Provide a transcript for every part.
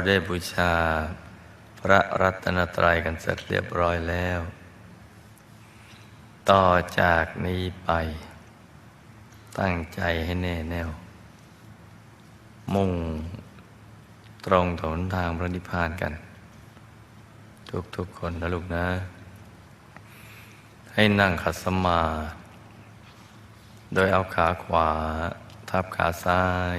เราได้บูชาพระรัตนตรัยกันเสร็จเรียบร้อยแล้ว ต่อจากนี้ไป ตั้งใจให้แน่แน่ว มุ่งตรงถนทางพระนิพพานกัน ทุกๆคนนะลูกนะ ให้นั่งขัดสมาธิโดยเอาขาขวา ทับขาซ้าย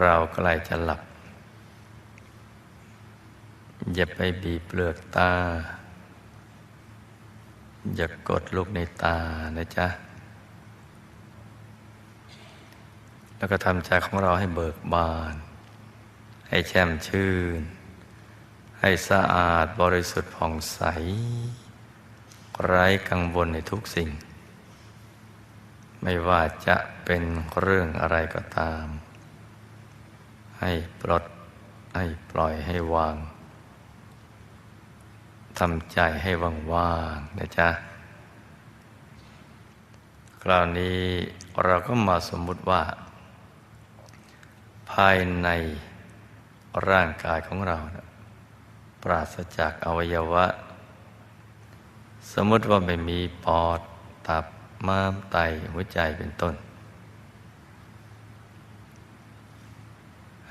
เราใกล้จะหลับ อย่าไปบีบเปลือกตา อย่ากดลูกในตานะจ๊ะ แล้วก็ทำใจของเราให้เบิกบาน ให้แช่มชื่น ให้สะอาดบริสุทธิ์ผ่องใส ไร้กังวลในทุกสิ่ง ไม่ว่าจะเป็นเรื่องอะไรก็ตาม ให้ปลด ให้ปล่อยให้วางทำใจให้ว่างๆนะจ๊ะ คราวนี้เราก็มาสมมุติว่า ภายในร่างกายของเรานะปราศจากอวัยวะ สมมติว่าไม่มีปอด ตับม้ามไตหัวใจเป็นต้น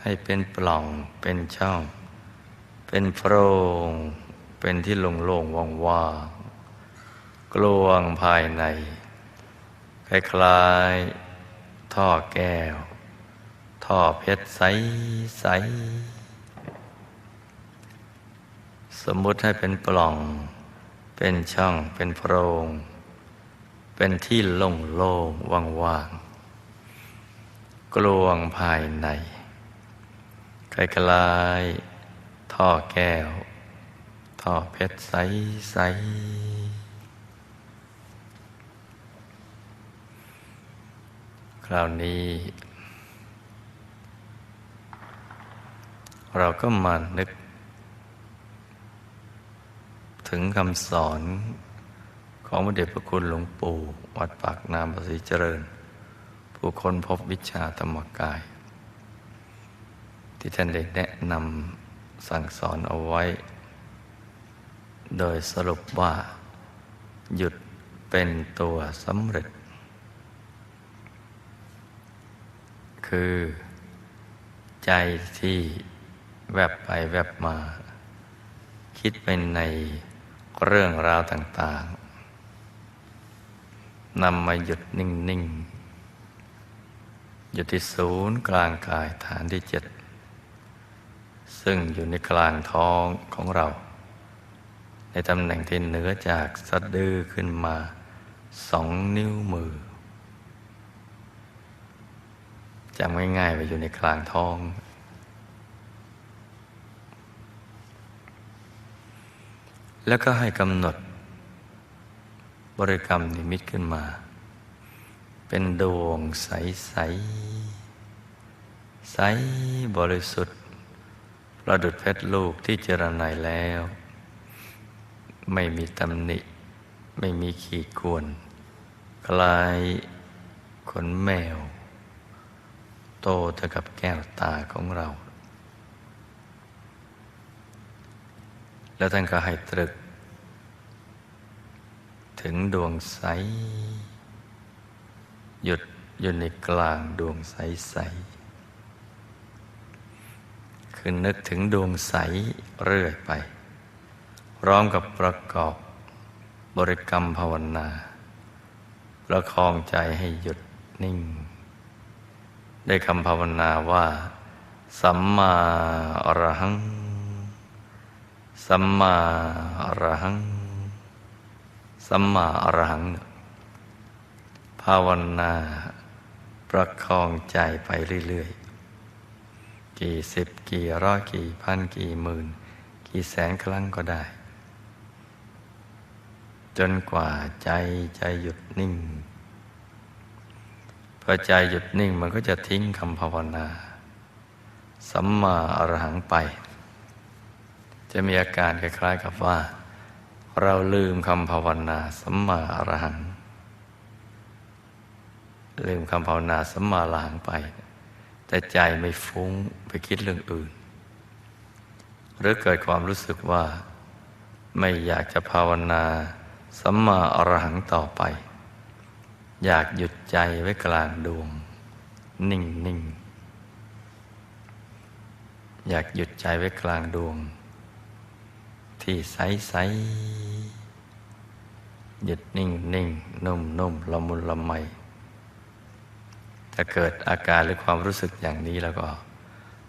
ให้เป็นปล่องเป็นช่อง เป็นโพรงเป็นที่โล่งๆว่างๆกลวงภายใน คล้ายๆท่อแก้ว ท่อเพชรใสใสสมมุติให้เป็นปล่อง เป็นช่องเป็นโพรง เป็นที่โล่งโล่งว่างว่างกลวงภายใน คล้ายๆท่อแก้ว ท่อเพชรใสใสคราวนี้ เราก็มานึก ถึงคำสอนของพระเดชพระคุณหลวงปู่ วัดปากน้ำประสิเจริญ ผู้คนพบวิชาธรรมกาย ที่ท่านได้แนะนำสั่งสอนเอาไว้ โดยสรุปว่า หยุดเป็นตัวสำเร็จ คือ ใจที่แวบไปแวบมา คิดเป็นในเรื่องราวต่าง ๆนำมาหยุดนิ่งๆอยู่ที่ศูนย์กลางกายฐานที่เจ็ด ซึ่งอยู่ในกลางท้องของเรา ในตำแหน่งที่เหนือจากสะดือขึ้นมาสองนิ้วมือจำง่ายๆไปอยู่ในกลางท้อง แล้วก็ให้กำหนด บริกรรมนิมิตขึ้นมา เป็นดวงใสใสใสบริสุทธิ์ ประดุดเพชรลูกที่เจรไนแล้ว ไม่มีตำหนิ ไม่มีขีดข่วนคลายขนแมว โตเท่ากับแก้วตาของเรา แล้วท่านก็ให้ตรึก ถึงดวงใส หยุดอยู่ในกลางดวงใสใส คือนึกถึงดวงใสเรื่อยไป พร้อมกับประกอบบริกรรมภาวนา ประคองใจให้หยุดนิ่ง ได้คำภาวนาว่า สัมมาอรหัง สัมมาอรหัง สัมมาอรหัง ภาวนา ประคองใจไปเรื่อยๆ กี่สิบกี่ร้อยกี่พันกี่หมื่น กี่แสนครั้งก็ได้ จนกว่าใจใจหยุดนิ่ง พอใจหยุดนิ่งมันก็จะทิ้งคำภาวนาสัมมาอรหังไป จะมีอาการคล้ายๆกับว่า เราลืมคำภาวนาสัมมาอรหัง ลืมคำภาวนาสัมมาอรหังไป แต่ใจไม่ฟุ้งไปคิดเรื่องอื่น หรือเกิดความรู้สึกว่า ไม่อยากจะภาวนาสัมมาอรหังต่อไป อยากหยุดใจไว้กลางดวง นิ่งนิ่งอยากหยุดใจไว้กลางดวง ที่ใสใสหยุดนิ่งนิ่งนุ่มนุ่มละมุนละไม ถ้าเกิดอาการหรือความรู้สึกอย่างนี้แล้วก็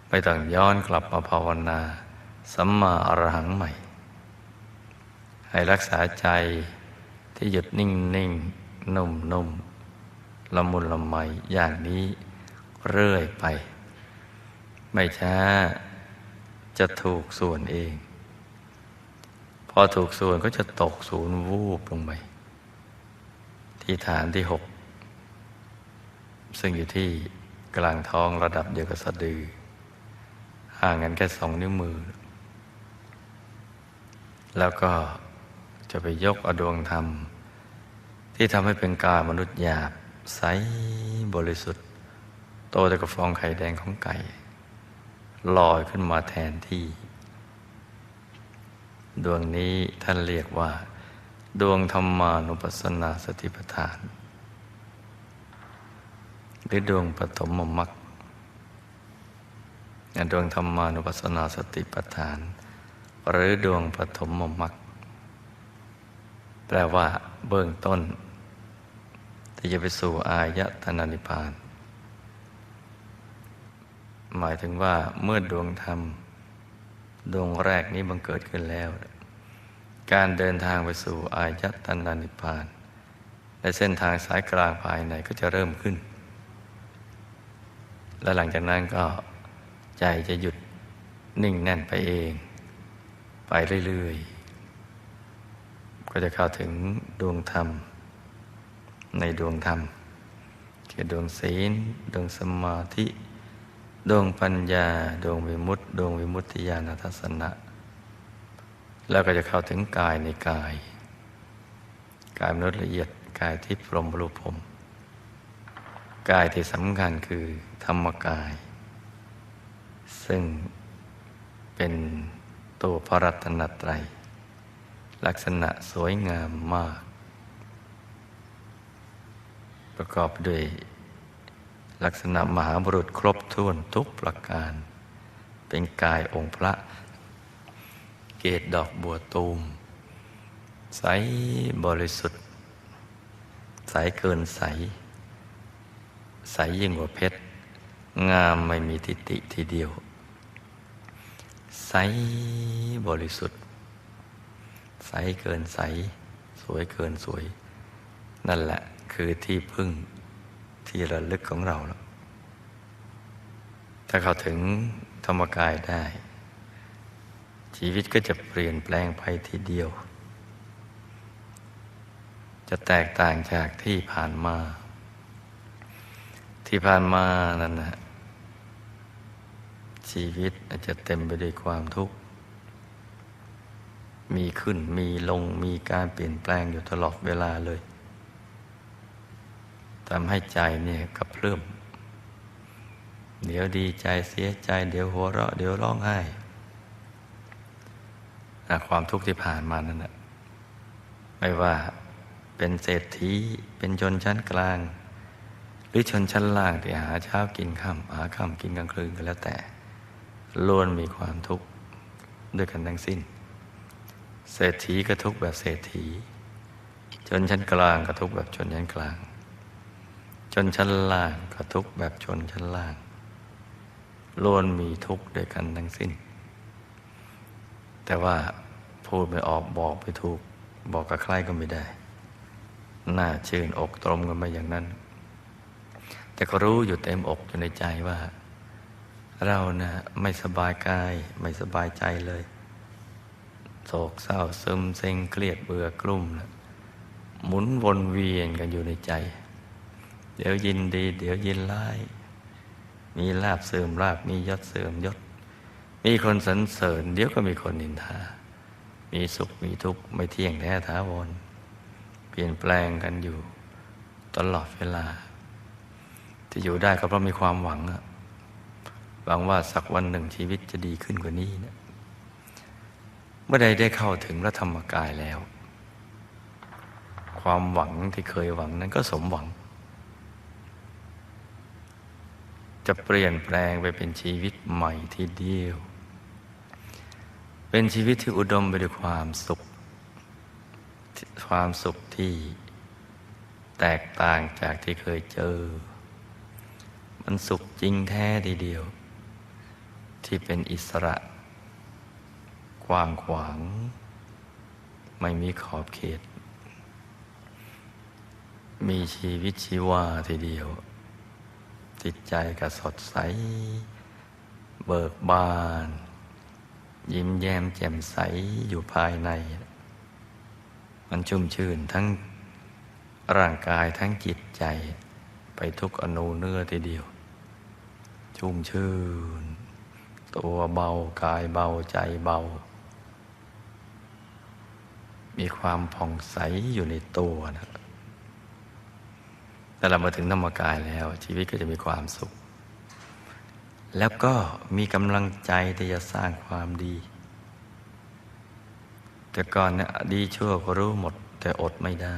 ไม่ต้องย้อนกลับมาภาวนา สัมมาอรหังใหม่ ให้รักษาใจที่หยุดนิ่งนิ่งนุ่มนุ่มละมุนละไมอย่างนี้เรื่อยไป ไม่ช้าจะถูกส่วนเอง พอถูกส่วนก็จะตกศูนย์วูบลงไปที่ฐานที่หก ซึ่งอยู่ที่กลางท้องระดับเดียวกับสะดือ ห่างกันแค่สองนิ้วมือ แล้วก็จะไปยกอดวงธรรม ที่ทำให้เป็นกายมนุษย์หยาบ ใสบริสุทธิ์ โตแต่กับฟองไข่แดงของไก่ลอยขึ้นมาแทนที่ ดวงนี้ท่านเรียกว่า ดวงธรรมานุปัสสนาสติปัฏฐาน หรือดวงปฐมมรรคดวงธรรมานุปัสสนาสติปัฏฐาน หรือดวงปฐมมรรคแปลว่า เบื้องต้น ที่จะไปสู่อายตนะนิพพาน หมายถึงว่าเมื่อดวงธรรม ดวงแรกนี้บังเกิดขึ้นแล้ว การเดินทางไปสู่อายตนะนิพพานในเส้นทางสายกลางภายในก็จะเริ่มขึ้น และหลังจากนั้นก็ใจจะหยุดนิ่งแน่นไปเอง ไปเรื่อยๆ ก็จะเข้าถึงดวงธรรม ในดวงธรรมคือดวงศีล ดวงสมาธิ ดวงปัญญา ดวงวิมุตติ ดวงวิมุตติญาณทัศนะ แล้วก็จะเข้าถึงกายในกาย กายมนุษย์ละเอียด กายที่พรมรูปผม กายที่สำคัญคือธรรมกาย ซึ่งเป็นตัวพระรัตนตรัย ลักษณะสวยงามมาก ประกอบด้วยลักษณะมหาบุรุษครบถ้วนทุกประการ เป็นกายองค์พระ เกตดอกบัวตูม ใสบริสุทธิ์ ใสเกินใส ใสยิ่งกว่าเพชร งามไม่มีทิฏฐิทีเดียว ใสบริสุทธิ์ ใสเกินใส สวยเกินสวย นั่นแหละคือที่พึ่งที่ระลึกของเราแล้วถ้าเขาถึงธรรมกายได้ ชีวิตก็จะเปลี่ยนแปลงไปทีเดียว จะแตกต่างจากที่ผ่านมา ที่ผ่านมานั่นนะชีวิตอาจจะเต็มไปด้วยความทุกข์ มีขึ้นมีลงมีการเปลี่ยนแปลงอยู่ตลอดเวลาเลยทำให้ใจเนี่ยกระเพื่อมเดี๋ยวดีใจเสียใจ เดี๋ยวหัวเราะ เดี๋ยวร้องไห้ความทุกข์ที่ผ่านมานั่นแหละไม่ว่าเป็นเศรษฐีเป็นชนชั้นกลาง รือชนชั้นล่างที่หาเช้ากินค่ำหาค่ำกินกลางคืนก็แล้วแต่ล้วนมีความทุกข์ด้วยกันทั้งสิ้น เศรษฐีก็ทุกข์แบบเศรษฐี ชนชั้นกลางก็ทุกข์แบบชนชั้นกลาง ชนชั้นล่างก็ทุกข์แบบชนชั้นล่างล้วนมีทุกข์ด้วยกันทั้งสิ้น แต่ว่าพูดไม่ออกบอกไปถูก บอกกับใครก็ไม่ได้ น่าชื่นอกตรมกันมาอย่างนั้น แต่ก็รู้อยู่เต็มอกอยู่ในใจว่า เรานะไม่สบายกายไม่สบายใจเลย โศกเศร้าซึมเซ็งเครียดเบื่อกลุ่มนะหมุนวนเวียนกันอยู่ในใจ เดี๋ยวยินดี เดี๋ยวยินร้าย มีลาบเสื่อมลาบมียศเสื่อมยศ มีคนสรรเสริญ เดี๋ยวก็มีคนนินทา มีสุขมีทุกข์ไม่เที่ยงแท้ถาวรเปลี่ยนแปลงกันอยู่ ตลอดเวลา ที่อยู่ได้ก็เพราะมีความหวังหวังว่าสักวันหนึ่งชีวิตจะดีขึ้นกว่านี้นะเมื่อใดได้เข้าถึงพระธรรมกายแล้ว ความหวังที่เคยหวังนั้นก็สมหวัง จะเปลี่ยนแปลงไปเป็นชีวิตใหม่ทีเดียว เป็นชีวิตที่อุดมไปด้วยความสุข ความสุขที่แตกต่างจากที่เคยเจอ มันสุขจริงแท้ทีเดียว ที่เป็นอิสระ กว้างขวาง ไม่มีขอบเขต มีชีวิตชีวาทีเดียว จิตใจก็สดใส เบิกบาน ยิ้มแย้มแจ่มใสอยู่ภายใน มันชุ่มชื่นทั้งร่างกายทั้งจิตใจไปทุกอนูเนื้อทีเดียว ชุ่มชื่น ตัวเบากายเบาใจเบา มีความผ่องใสอยู่ในตัวนะแต่เรามาถึงธรรมกายแล้ว ชีวิตก็จะมีความสุข แล้วก็มีกำลังใจที่จะสร้างความดี แต่ก่อนเนี่ยดีชั่วก็รู้หมด แต่อดไม่ได้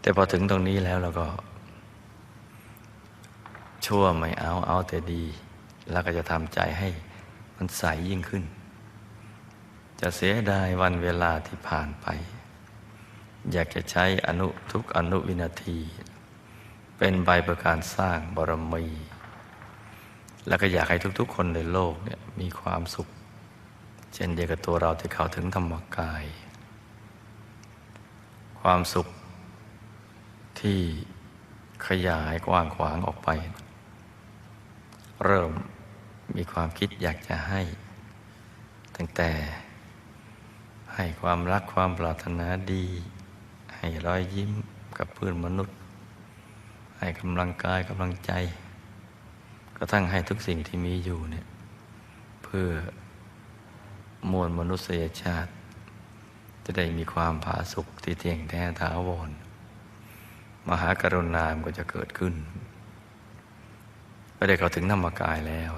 แต่พอถึงตรงนี้แล้วเราก็ ชั่วไม่เอาเอาแต่ดี แล้วก็จะทำใจให้มันใสยิ่งขึ้น จะเสียดายวันเวลาที่ผ่านไป อยากจะใช้อนุทุกอนุวินาที เป็นใบประการสร้างบารมี แล้วก็อยากให้ทุกๆ คนในโลกเนี่ยมีความสุข เช่นเดียวกับตัวเราที่เข้าถึงธรรมกาย ความสุขที่ขยายกว้างขวางออกไป เริ่มมีความคิดอยากจะให้ ตั้งแต่ให้ความรักความปรารถนาดี ให้รอยยิ้มกับเพื่อนมนุษย์ ให้กำลังกายกำลังใจ ก็ทั้งให้ทุกสิ่งที่มีอยู่เนี่ยเพื่อมวลมนุษยชาติ จะได้มีความผาสุกที่เที่ยงแท้ถาวรมหากรุณามก็จะเกิดขึ้น ไม่ได้เข้าถึงธรรมกายแล้ว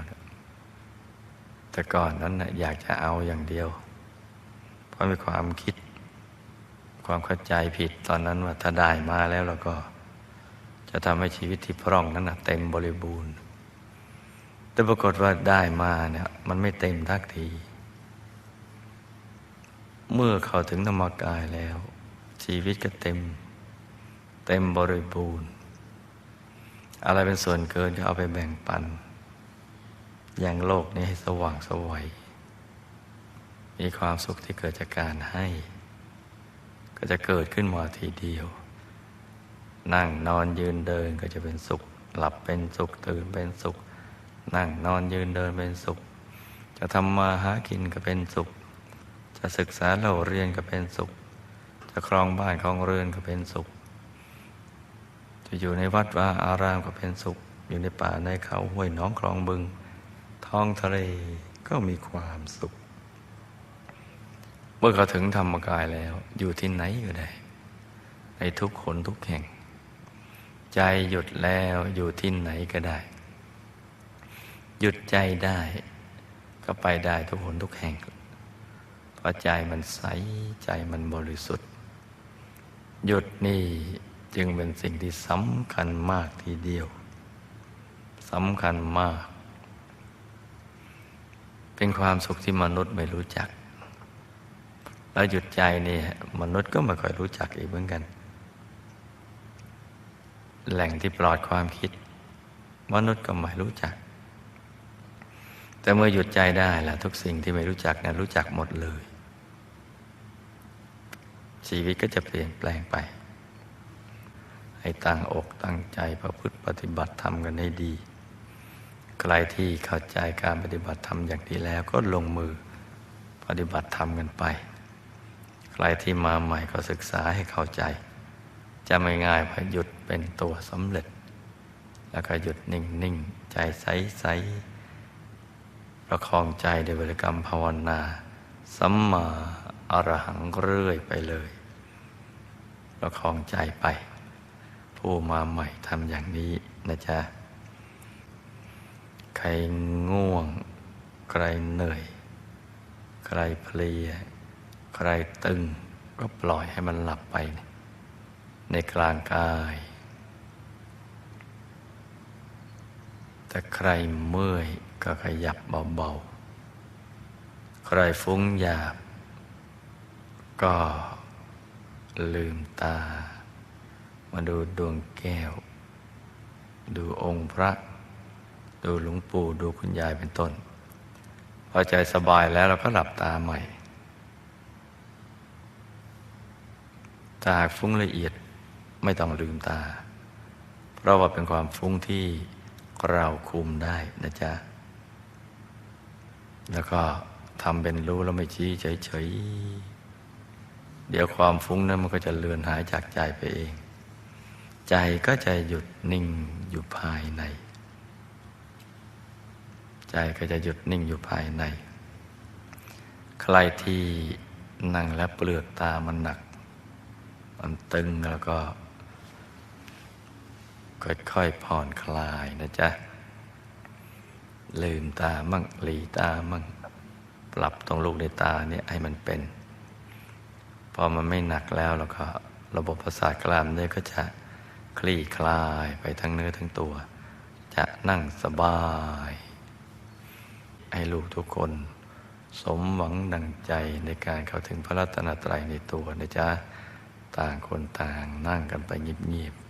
แต่ก่อนนั้นนะอยากจะเอาอย่างเดียว เพราะมีความคิด ความเข้าใจผิดตอนนั้นว่าถ้าได้มาแล้วเราก็ จะทำให้ชีวิตที่พร่องนั้นเต็มบริบูรณ์ แต่ปรากฏว่าได้มาเนี่ย มันไม่เต็มทักที เมื่อเข้าถึงธรรมกายแล้ว ชีวิตก็เต็ม เต็มบริบูรณ์ อะไรเป็นส่วนเกินก็เอาไปแบ่งปัน อย่างโลกนี้ให้สว่างสวัยมีความสุขที่เกิดจากการให้ ก็จะเกิดขึ้นมาทีเดียว นั่งนอนยืนเดินก็จะเป็นสุข หลับเป็นสุขตื่นเป็นสุข นั่งนอนยืนเดินเป็นสุข จะทำมาหากินก็เป็นสุข จะศึกษาเราเรียนก็เป็นสุข จะครองบ้านครองเรือนก็เป็นสุข จะอยู่ในวัดว่าอารามก็เป็นสุข อยู่ในป่าในเขาห้วยน้องคลองบึง ท้องทะเลก็มีความสุข เมื่อเขาถึงธรรมกายแล้ว อยู่ที่ไหนก็ได้ในทุกคนทุกแห่ง ใจหยุดแล้วอยู่ที่ไหนก็ได้ หยุดใจได้ ก็ไปได้ทุกคนทุกแห่งเพราะใจมันใสใจมันบริสุทธิ์ หยุดนี่ จึงเป็นสิ่งที่สำคัญมากทีเดียวสำคัญมาก เป็นความสุขที่มนุษย์ไม่รู้จัก แล้วหยุดใจนี่มนุษย์ก็ไม่ค่อยรู้จักอีกเหมือนกัน แหล่งที่ปลอดความคิด มนุษย์ก็ไม่รู้จัก แต่เมื่อหยุดใจได้ละทุกสิ่งที่ไม่รู้จักนะรู้จักหมดเลย ชีวิตก็จะเปลี่ยนแปลงไป ให้ตั้งอกตั้งใจประพฤติปฏิบัติทำกันให้ดี ใครที่เข้าใจการปฏิบัติธรรมอย่างดีแล้วก็ลงมือปฏิบัติธรรมกันไป ใครที่มาใหม่ก็ศึกษาให้เข้าใจ จะไม่ง่ายพอหยุดเป็นตัวสำเร็จ แล้วก็หยุดนิ่งนิ่งใจใสใสประคองใจด้วยบริกรรมภาวนาสัมมาอรหังเรื่อยไปเลย ประคองใจไป ผู้มาใหม่ทำอย่างนี้นะจ๊ะ ใครง่วง ใครเหนื่อย ใครเพลีย ใครตึง ก็ปล่อยให้มันหลับไป ในกลางกาย แต่ใครเมื่อยก็ขยับเบาๆ ใครฟุ้งหยาบ ก็ลืมตา มาดูดวงแก้ว ดูองค์พระ ดูหลวงปู่ดูคุณยายเป็นต้น พอใจสบายแล้วเราก็หลับตาใหม่ถ้าหากฟุ้งละเอียดไม่ต้องลืมตา เพราะว่าเป็นความฟุ้งที่เราคุมได้นะจ๊ะ แล้วก็ทำเป็นรู้แล้วไม่ชี้เฉยๆ เดี๋ยวความฟุ้งนั้นมันก็จะเลือนหายจากใจไปเอง ใจก็จะหยุดนิ่งอยู่ภายใน ใจก็จะหยุดนิ่งอยู่ภายใน ใครที่นั่งแล้วเปลือกตามันหนัก มันตึงแล้วก็ ค่อยๆผ่อนคลายนะจ๊ะ ลืมตามั่งหลีตามั่งปรับตรงลูกในตาเนี่ยให้มันเป็น พอมันไม่หนักแล้วแล้วก็ ระบบประสาทกล้ามเนื้อก็จะ คลี่คลายไปทั้งเนื้อทั้งตัว จะนั่งสบาย ให้ลูกทุกคน สมหวังดังใจในการเข้าถึงพระรัตนตรัยในตัวนะจ๊ะ ต่างคนต่างนั่งกันไปเงียบๆ